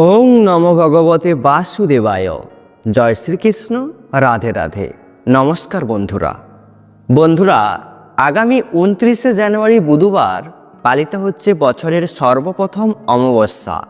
ওং নম ভগবতে বাসুদেবায়। জয় শ্রীকৃষ্ণ, রাধে রাধে। নমস্কার বন্ধুরা। বন্ধুরা, আগামী উনত্রিশে জানুয়ারি বুধবার পালিত হচ্ছে বছরের সর্বপ্রথম অমাবস্যা।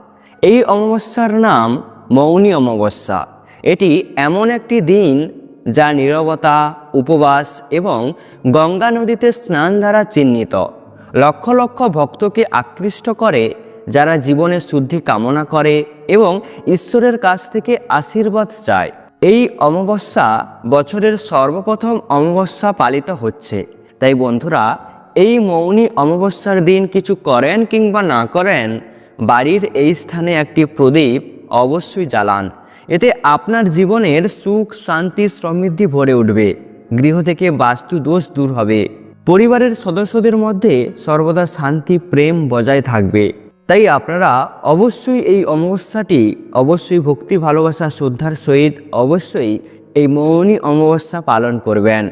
এই অমাবস্যার নাম মৌনী অমাবস্যা। এটি এমন একটি দিন যা নীরবতা, উপবাস এবং গঙ্গা নদীতে স্নান দ্বারা চিহ্নিত। লক্ষ লক্ষ ভক্তকে আকৃষ্ট করে যারা জীবনে শুদ্ধি কামনা করে এবং ঈশ্বরের কাছ থেকে আশীর্বাদ চায়। এই অমাবস্যা বছরের সর্বপ্রথম অমাবস্যা পালিত হচ্ছে। তাই বন্ধুরা, এই মৌনী অমাবস্যার দিন কিছু করেন কিংবা না করেন, বাড়ির এই স্থানে একটি প্রদীপ অবশ্যই জ্বালান। এতে আপনার জীবনের সুখ, শান্তি, সমৃদ্ধি ভরে উঠবে। গৃহ থেকে বাস্তু দোষ দূর হবে। পরিবারের সদস্যদের মধ্যে সর্বদা শান্তি, প্রেম বজায় থাকবে। তাই আপনারা অবশ্যই এই অমাবস্যাটি, অবশ্যই ভক্তি, ভালোবাসা, শ্রদ্ধার সহিত অবশ্যই এই মৌনী অমাবস্যা পালন করবেন।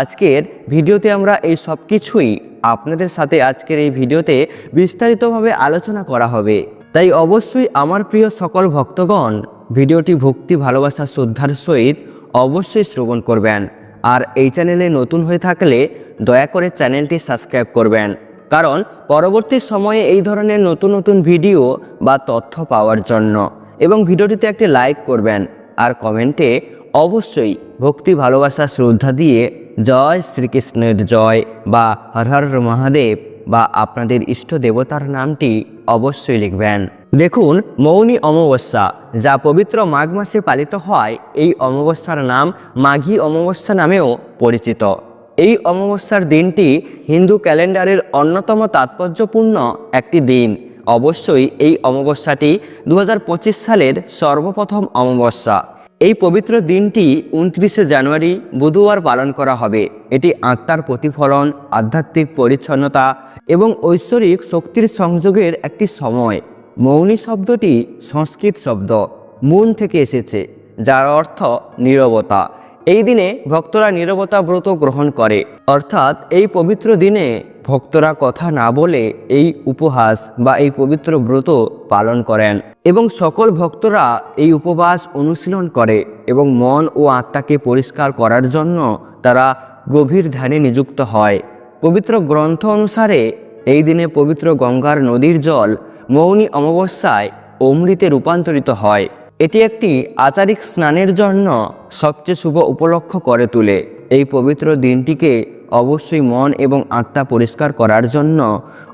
আজকের ভিডিওতে আমরা এই সব কিছুই আপনাদের সাথে আজকের এই ভিডিওতে বিস্তারিতভাবে আলোচনা করা হবে। তাই অবশ্যই আমার প্রিয় সকল ভক্তগণ ভিডিওটি ভক্তি, ভালোবাসা, শ্রদ্ধার সহিত অবশ্যই শ্রবণ করবেন। আর এই চ্যানেলে নতুন হয়ে থাকলে দয়া করে চ্যানেলটি সাবস্ক্রাইব করবেন। কারণ পরবর্তী সময়ে এই ধরনের নতুন নতুন ভিডিও বা তথ্য পাওয়ার জন্য। এবং ভিডিওটিতে একটি লাইক করবেন। আর কমেন্টে অবশ্যই ভক্তি ভালোবাসা শ্রদ্ধা দিয়ে জয় শ্রীকৃষ্ণের জয় বা হর হর মহাদেব বা আপনাদের ইষ্ট দেবতার নামটি অবশ্যই লিখবেন। দেখুন, মৌনী অমাবস্যা, যা পবিত্র মাঘ মাসে পালিত হয়, এই অমাবস্যার নাম মাঘী অমাবস্যা নামেও পরিচিত। এই অমাবস্যার দিনটি হিন্দু ক্যালেন্ডারের অন্যতম তাৎপর্যপূর্ণ একটি দিন। অবশ্যই এই অমাবস্যাটি দু হাজার পঁচিশ সালের সর্বপ্রথম অমাবস্যা। এই পবিত্র দিনটি উনত্রিশে জানুয়ারি বুধবার পালন করা হবে। এটি আত্মার প্রতিফলন, আধ্যাত্মিক পরিচ্ছন্নতা এবং ঐশ্বরিক শক্তির সংযোগের একটি সময়। মৌনী শব্দটি সংস্কৃত শব্দ। মুন থেকে এসেছে, যার অর্থ নীরবতা। এই দিনে ভক্তরা নীরবতা ব্রত গ্রহণ করে। অর্থাৎ এই পবিত্র দিনে ভক্তরা কথা না বলে এই উপহাস বা এই পবিত্র ব্রত পালন করেন এবং সকল ভক্তরা এই উপবাস অনুশীলন করে এবং মন ও আত্মাকে পরিষ্কার করার জন্য তারা গভীর ধ্যানে নিযুক্ত হয়। পবিত্র গ্রন্থ অনুসারে এই দিনে পবিত্র গঙ্গার নদীর জল মৌনী অমাবস্যায় অমৃতে রূপান্তরিত হয়। এটি একটি আচারিক স্নানের জন্য সবচেয়ে শুভ উপলক্ষ করে তোলে। এই পবিত্র দিনটিকে অবশ্যই মন এবং আত্মা পরিষ্কার করার জন্য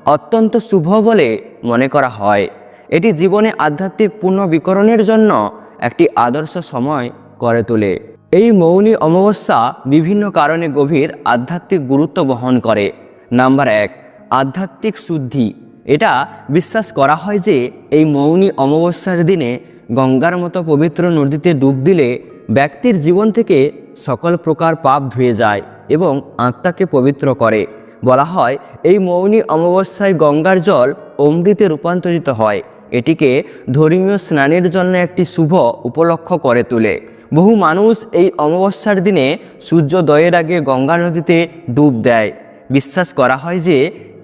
অত্যন্ত শুভ বলে মনে করা হয়। এটি জীবনে আধ্যাত্মিক পুনর্বিকরণের জন্য একটি আদর্শ সময় করে তোলে। এই মৌনী অমাবস্যা বিভিন্ন কারণে গভীর আধ্যাত্মিক গুরুত্ব বহন করে। নাম্বার এক, আধ্যাত্মিক শুদ্ধি। এটা বিশ্বাস করা হয় যে এই মৌনী অমাবস্যার দিনে গঙ্গার মতো পবিত্র নদীতে ডুব দিলে ব্যক্তির জীবন থেকে সকল প্রকার পাপ ধুয়ে যায় এবং আত্মাকে পবিত্র করে। বলা হয়, এই মৌনী অমাবস্যায় গঙ্গার জল অমৃতে রূপান্তরিত হয়। এটিকে ধর্মীয় স্নানের জন্য একটি শুভ উপলক্ষ করে তোলে। বহু মানুষ এই অমাবস্যার দিনে সূর্যোদয়ের আগে গঙ্গা নদীতে ডুব দেয়। বিশ্বাস করা হয় যে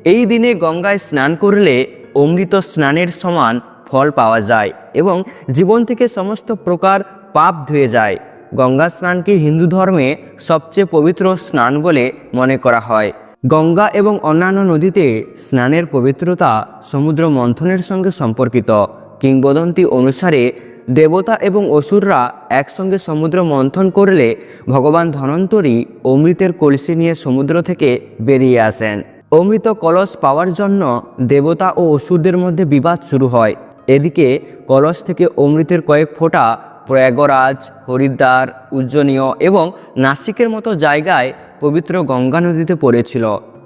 এই দিনে গঙ্গায় স্নান করলে অমৃত স্নানের সমান ফল পাওয়া যায় এবং জীবন থেকে সমস্ত প্রকার পাপ ধুয়ে যায়। গঙ্গা স্নানকে হিন্দু ধর্মে সবচেয়ে পবিত্র স্নান বলে মনে করা হয়। গঙ্গা এবং অন্যান্য নদীতে স্নানের পবিত্রতা সমুদ্র মন্থনের সঙ্গে সম্পর্কিত। কিংবদন্তি অনুসারে দেবতা এবং অসুররা একসঙ্গে সমুদ্র মন্থন করলে ভগবান ধনন্তরী অমৃতের কলসি নিয়ে সমুদ্র থেকে বেরিয়ে আসেন। অমৃত কলস পাওয়ার জন্য দেবতা ও অসুরদের মধ্যে বিবাদ শুরু হয়। এদিকে কলস থেকে অমৃতের কয়েক ফোঁটা প্রয়াগরাজ, হরিদ্বার, উজ্জনীয় এবং নাসিকের মতো জায়গায় পবিত্র গঙ্গা নদীতে পড়েছিল।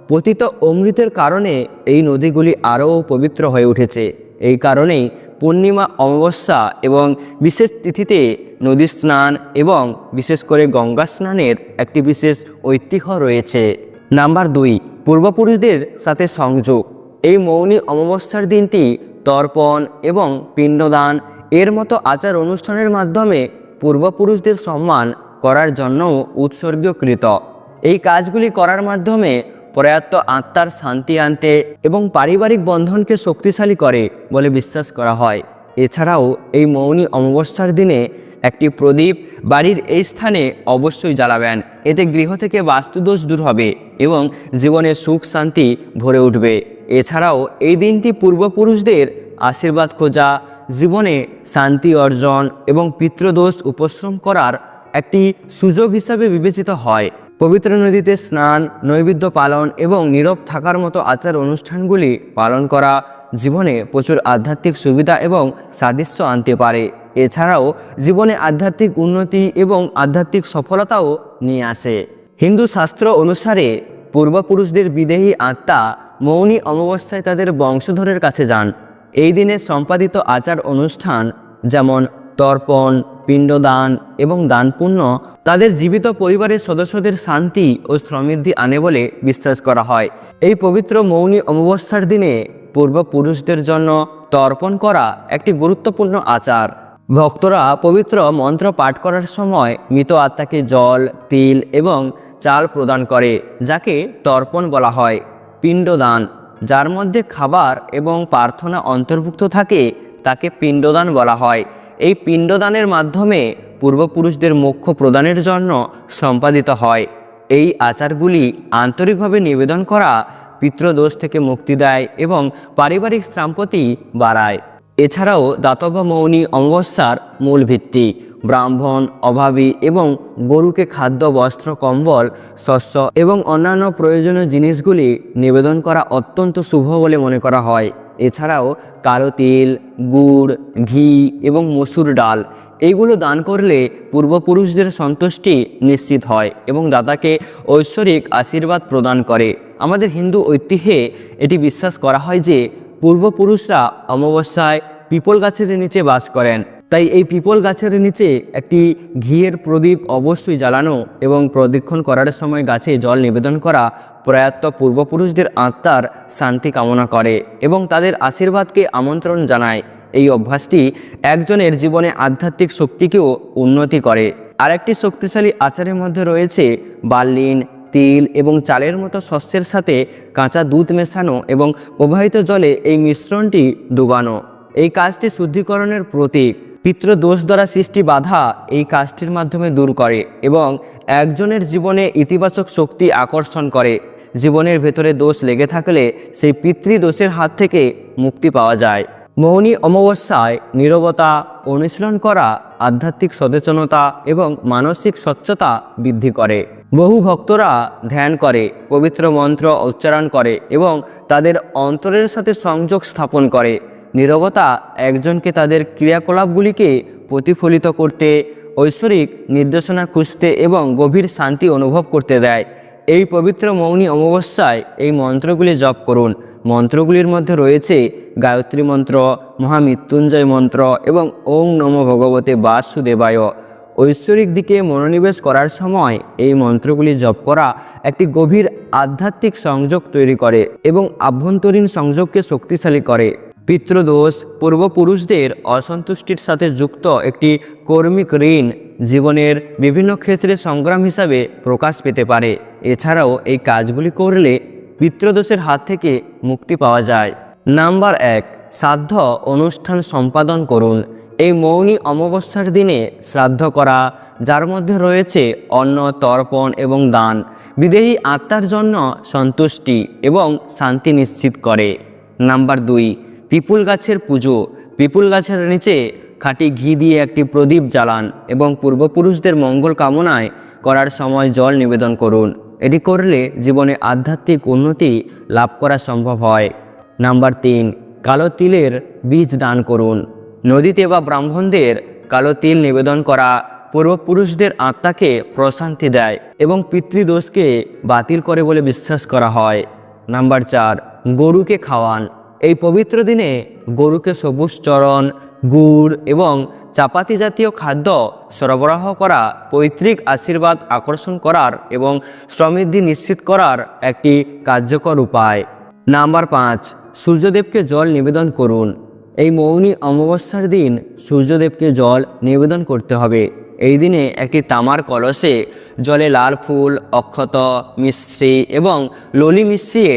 পতিত অমৃতের কারণে এই নদীগুলি আরও পবিত্র হয়ে উঠেছে। এই কারণেই পূর্ণিমা অমাবস্যা এবং বিশেষ তিথিতে নদী স্নান এবং বিশেষ করে গঙ্গা স্নানের একটি বিশেষ ঐতিহ্য রয়েছে। নাম্বার দুই পূর্বপুরুষদের সাথে সংযোগ। এই মৌনী অমাবস্যার দিনটি তর্পণ এবং পিণ্ডদান এর মতো আচার অনুষ্ঠানের মাধ্যমে পূর্বপুরুষদের সম্মান করার জন্য উৎসর্গীকৃত। এই কাজগুলি করার মাধ্যমে প্রয়াত্ত আত্মার শান্তি আনতে এবং পারিবারিক বন্ধনকে শক্তিশালী করে বলে বিশ্বাস করা হয়। এছাড়াও এই মৌনী অমাবস্যার দিনে একটি প্রদীপ বাড়ির এই স্থানে অবশ্যই জ্বালাবেন। এতে গৃহ থেকে বাস্তুদোষ দূর হবে এবং জীবনে সুখ, শান্তি ভরে উঠবে। এছাড়াও এই দিনটি পূর্বপুরুষদের আশীর্বাদ খোঁজা, জীবনে শান্তি অর্জন এবং পিতৃদোষ উপশ্রম করার একটি সুযোগ হিসাবে বিবেচিত হয়। পবিত্র নদীতে স্নান, নৈবেদ্য পালন এবং নীরব থাকার মতো আচার অনুষ্ঠানগুলি পালন করা জীবনে প্রচুর আধ্যাত্মিক সুবিধা এবং সাদৃশ্য আনতে পারে। এছাড়াও জীবনে আধ্যাত্মিক উন্নতি এবং আধ্যাত্মিক সফলতাও নিয়ে আসে। হিন্দু শাস্ত্র অনুসারে পূর্বপুরুষদের বিদেহী আত্মা মৌনী অমাবস্যায় তাদের বংশধরের কাছে যান। এই দিনে সম্পাদিত আচার অনুষ্ঠান যেমন তর্পণ পিণ্ডদান এবং দানপুণ্য তাদের জীবিত পরিবারের সদস্যদের শান্তি ও সমৃদ্ধি আনে বলে বিশ্বাস করা হয়। এই পবিত্র মৌনী অমাবস্যার দিনে পূর্বপুরুষদের জন্য তর্পণ করা একটি গুরুত্বপূর্ণ আচার। ভক্তরা পবিত্র মন্ত্র পাঠ করার সময় মৃত আত্মাকে জল, তিল এবং চাল প্রদান করে, যাকে তর্পণ বলা হয়। পিণ্ডদান, যার মধ্যে খাবার এবং প্রার্থনা অন্তর্ভুক্ত থাকে, তাকে পিণ্ডদান বলা হয়। এই পিণ্ডদানের মাধ্যমে পূর্বপুরুষদের মোক্ষ প্রদানের জন্য সম্পাদিত হয়। এই আচারগুলি আন্তরিকভাবে নিবেদন করা পিতৃদোষ থেকে মুক্তি দেয় এবং পারিবারিক সম্পত্তি বাড়ায়। এছাড়াও দাতব্য মৌনী অমাবস্যার মূল ভিত্তি, ব্রাহ্মণ, অভাবী এবং গরুকে খাদ্য, বস্ত্র, কম্বল, শস্য এবং অন্যান্য প্রয়োজনীয় জিনিসগুলি নিবেদন করা অত্যন্ত শুভ বলে মনে করা হয়। এছাড়াও কালো তেল, গুড়, ঘি এবং মসুর ডাল, এইগুলো দান করলে পূর্বপুরুষদের সন্তুষ্টি নিশ্চিত হয় এবং দাদাকে ঐশ্বরিক আশীর্বাদ প্রদান করে। আমাদের হিন্দু ঐতিহ্যে এটি বিশ্বাস করা হয় যে পূর্বপুরুষরা অমাবস্যায় পিপল গাছের নিচে বাস করেন। তাই এই পিপল গাছের নিচে একটি ঘিয়ের প্রদীপ অবশ্যই জ্বালানো এবং প্রদক্ষিণ করার সময় গাছে জল নিবেদন করা প্রয়াত্ত পূর্বপুরুষদের আত্মার শান্তি কামনা করে এবং তাদের আশীর্বাদকে আমন্ত্রণ জানায়। এই অভ্যাসটি একজনের জীবনে আধ্যাত্মিক শক্তিকেও উন্নতি করে। আরেকটি শক্তিশালী আচারের মধ্যে রয়েছে বার্লিন, তিল এবং চালের মতো শস্যের সাথে কাঁচা দুধ মেশানো এবং প্রবাহিত জলে এই মিশ্রণটি ডুবানো। এই কাজটি শুদ্ধিকরণের প্রতীক। পিতৃদোষ দ্বারা সৃষ্টি বাধা এই কাজটির মাধ্যমে দূর করে এবং একজনের জীবনে ইতিবাচক শক্তি আকর্ষণ করে। জীবনের ভেতরে দোষ লেগে থাকলে সেই পিতৃদোষের হাত থেকে মুক্তি পাওয়া যায়। মৌনী অমাবস্যায় নীরবতা, অনুশীলন করা, আধ্যাত্মিক সচেতনতা এবং মানসিক স্বচ্ছতা বৃদ্ধি করে। বহু ভক্তরা ধ্যান করে, পবিত্র মন্ত্র উচ্চারণ করে এবং তাদের অন্তরের সাথে সংযোগ স্থাপন করে। নীরবতা একজনকে তাদের ক্রিয়াকলাপগুলিকে প্রতিফলিত করতে, ঐশ্বরিক নির্দেশনা খুঁজতে এবং গভীর শান্তি অনুভব করতে দেয়। এই পবিত্র মৌনী অমাবস্যায় এই মন্ত্রগুলি জপ করুন। মন্ত্রগুলির মধ্যে রয়েছে গায়ত্রী মন্ত্র, মহামৃত্যুঞ্জয় মন্ত্র এবং ওং নম ভগবতে বাসুদেবায়। ঐশ্বরিক দিকে মনোনিবেশ করার সময় এই মন্ত্রগুলি জপ করা একটি গভীর আধ্যাত্মিক সংযোগ তৈরি করে এবং আভ্যন্তরীণ সংযোগকে শক্তিশালী করে। পিতৃদোষ পূর্বপুরুষদের অসন্তুষ্টির সাথে যুক্ত একটি কর্মিক ঋণ জীবনের বিভিন্ন ক্ষেত্রে সংগ্রাম হিসাবে প্রকাশ পেতে পারে। এছাড়াও এই কাজগুলি করলে পিতৃদোষের হাত থেকে মুক্তি পাওয়া যায়। নাম্বার এক, শ্রাদ্ধ অনুষ্ঠান সম্পাদন করুন। এই মৌনী অমাবস্যার দিনে শ্রাদ্ধ করা, যার মধ্যে রয়েছে অন্ন, তর্পণ এবং দান, বিদেহী আত্মার জন্য সন্তুষ্টি এবং শান্তি নিশ্চিত করে। নাম্বার দুই পিপুল গাছের পুজো। পিপুল গাছের নিচে খাঁটি ঘি দিয়ে একটি প্রদীপ জ্বালান এবং পূর্বপুরুষদের মঙ্গল কামনায় করার সময় জল নিবেদন করুন। এটি করলে জীবনে আধ্যাত্মিক উন্নতি লাভ করা সম্ভব হয়। নাম্বার তিন, কালো তিলের বীজ দান করুন। নদীতে বা ব্রাহ্মণদের কালো তিল নিবেদন করা পূর্বপুরুষদের আত্মাকে প্রশান্তি দেয় এবং পিতৃদোষকে বাতিল করে বলে বিশ্বাস করা হয়। নাম্বার চার, গরুকে খাওয়ান। এই পবিত্র দিনে গরুকে সবুজ চরণ, গুড় এবং চাপাতি জাতীয় খাদ্য সরবরাহ করা পৈতৃক আশীর্বাদ আকর্ষণ করার এবং সমৃদ্ধি নিশ্চিত করার একটি কার্যকর উপায়। নাম্বার পাঁচ, সূর্যদেবকে জল নিবেদন করুন। এই মৌনী অমাবস্যার দিন সূর্যদেবকে জল নিবেদন করতে হবে। এই দিনে একটি তামার কলসে জলে লাল ফুল, অক্ষত মিশ্রি এবং ললি মিশিয়ে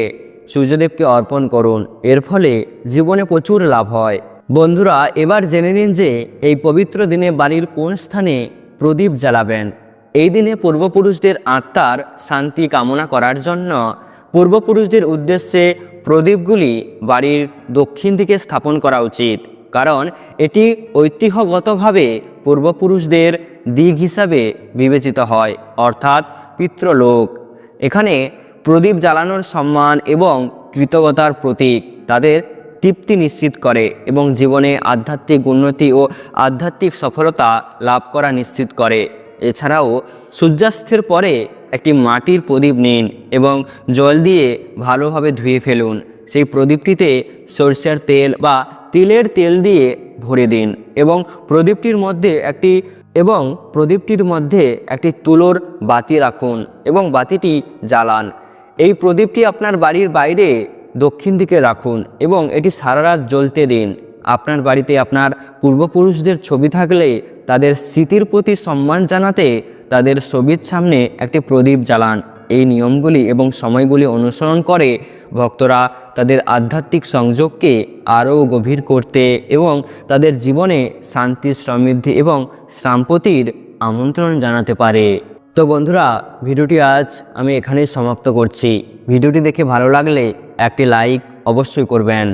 সূর্যদেবকে অর্পণ করুন। এর ফলে জীবনে প্রচুর লাভ হয়। বন্ধুরা, এবার জেনে নিন যে এই পবিত্র দিনে বাড়ির কোন স্থানে প্রদীপ জ্বালাবেন। এই দিনে পূর্বপুরুষদের আত্মার শান্তি কামনা করার জন্য পূর্বপুরুষদের উদ্দেশ্যে প্রদীপগুলি বাড়ির দক্ষিণ দিকে স্থাপন করা উচিত। কারণ এটি ঐতিহ্যগতভাবে পূর্বপুরুষদের দিক হিসাবে বিবেচিত হয়, অর্থাৎ পিতৃলোক। এখানে প্রদীপ জ্বালানোর সম্মান এবং কৃতজ্ঞতার প্রতীক। তাদের তৃপ্তি নিশ্চিত করে এবং জীবনে আধ্যাত্মিক উন্নতি ও আধ্যাত্মিক সফলতা লাভ করা নিশ্চিত করে। এছাড়াও সূর্যাস্তের পরে একটি মাটির প্রদীপ নিন এবং জল দিয়ে ভালোভাবে ধুয়ে ফেলুন। সেই প্রদীপটিতে সরষের তেল বা তিলের তেল দিয়ে ভরে দিন এবং প্রদীপটির মধ্যে একটি এবং প্রদীপটির মধ্যে একটি তুলোর বাতি রাখুন এবং বাতিটি জ্বালান। এই প্রদীপটি আপনার বাড়ির বাইরে দক্ষিণ দিকে রাখুন এবং এটি সারা রাত জ্বলতে দিন। আপনার বাড়িতে আপনার পূর্বপুরুষদের ছবি থাকলে তাদের স্মৃতির প্রতি সম্মান জানাতে তাদের ছবির সামনে একটি প্রদীপ জ্বালান। এই নিয়মগুলি এবং সময়গুলি অনুসরণ করে ভক্তরা তাদের আধ্যাত্মিক সংযোগকে আরও গভীর করতে এবং তাদের জীবনে শান্তি সমৃদ্ধি এবং সাম্পতির আমন্ত্রণ জানাতে পারে। তো বন্ধুরা, ভিডিওটি আজ আমি এখানেই সমাপ্ত করছি। ভিডিওটি দেখে ভালো লাগলে একটি লাইক অবশ্যই করবেন।